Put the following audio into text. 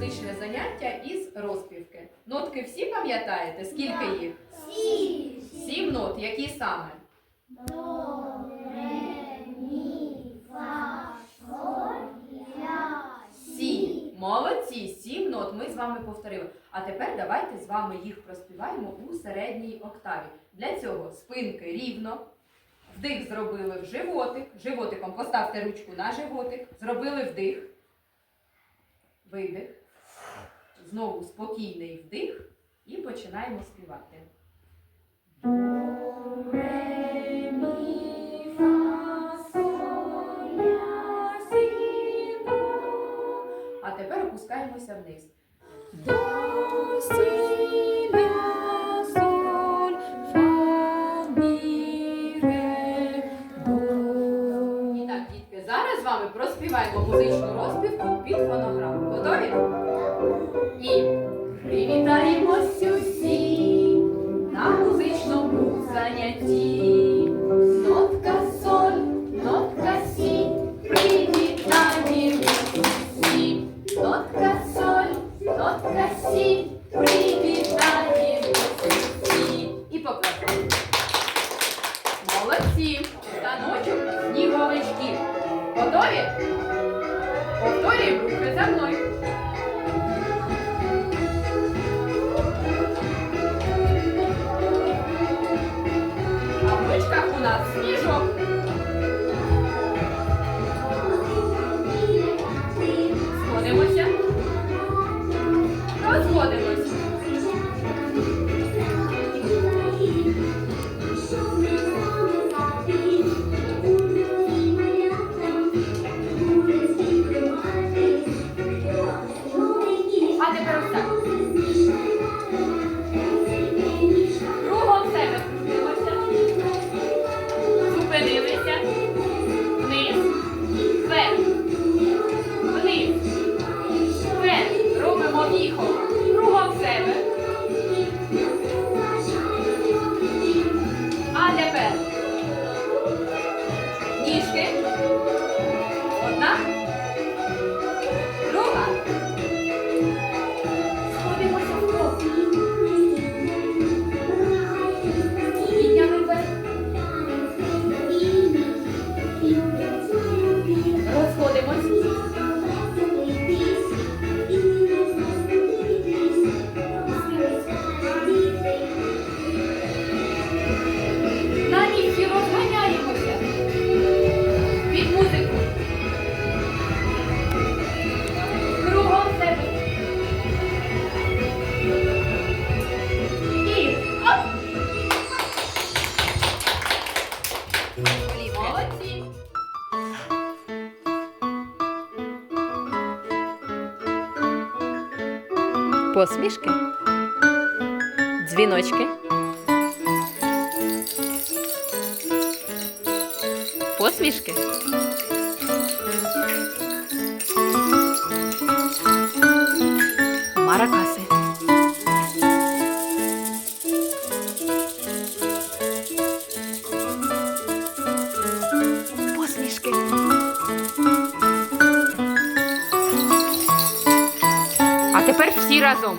музичне заняття із розпівки. Нотки всі пам'ятаєте? Скільки їх? Сі. Сім нот. Які саме? До, ре, мі, фа, соль, ля, Сім. Молодці, сім нот ми з вами повторили. А тепер давайте з вами їх проспіваємо у середній октаві. Для цього спинки рівно. Вдих зробили в животик. Животиком поставте ручку на животик. Зробили вдих. Видих. Знову спокійний вдих. І починаємо співати. З вами проспіваємо музичну розпівку під фонограму. Готові? І привітаємось усі на музичному занятті. Готові? Повторюємо рухи за мною. Молодці. Посмішки, дзвіночки, посмішки, маракаси. тепер всі разом.